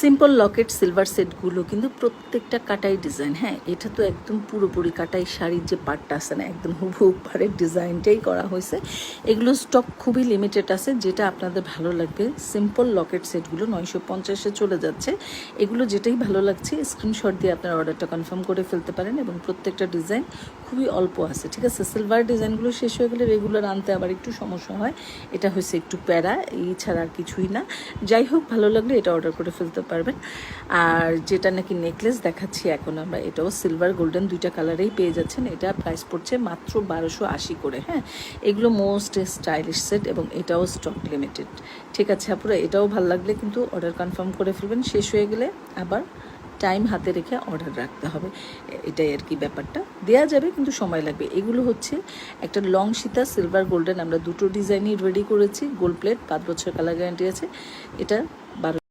Simple Locket silver সেটগুলো কিন্তু প্রত্যেকটা কাটাই ডিজাইন হ্যাঁ? এটা তো একদম পুরোপুরি কাটাই শাড়ির যে পার্টটা আছে না, একদম হুবহু পাড়ের ডিজাইনটাই করা হয়েছে। এগুলো স্টক খুবই লিমিটেড আছে, যেটা আপনাদের ভালো লাগবে। সিম্পল লকেট সেটগুলো নয়শো পঞ্চাশে চলে যাচ্ছে। এগুলো যেটাই ভালো লাগছে স্ক্রিনশট দিয়ে আপনার অর্ডারটা কনফার্ম করে ফেলতে পারেন এবং প্রত্যেকটা ডিজাইন খুবই অল্প আছে, ঠিক আছে? সিলভার ডিজাইনগুলো শেষ হয়ে গেলে রেগুলার আনতে আবার একটু সমস্যা হয়। এটা হয়েছে একটু প্যারা এই ছাড়া আর কিছুই না। যাই হোক, ভালো লাগলে এটা অর্ডার করে ফেলতে পারবেন। আর যেটা নাকি নেকলেস দেখাচ্ছি এখন আমরা, এটাও সিলভার গোল্ডেন দুইটা কালারেই পেয়ে যাচ্ছেন। এটা প্রাইস পড়ছে মাত্র বারোশো আশি করে হ্যাঁ? এগুলো মোস্ট স্টাইলিশ সেট এবং এটাও স্টক লিমিটেড ঠিক আছে আপুরা, এটাও ভালো লাগলে কিন্তু অর্ডার কনফার্ম করে ফেলবেন। শেষ হয়ে গেলে আবার টাইম হাতে রেখে অর্ডার রাখতে হবে। এটাই আর কি ব্যাপারটা। দেয়া যাবে কিন্তু সময় লাগবে। এগুলো হচ্ছে একটা লং সীতা সিলভার গোল্ডেন আমরা দুটো ডিজাইনই রেডি করেছি। গোল্ড প্লেট পাঁচ বছর কালার গ্যারান্টি আছে। এটা বারো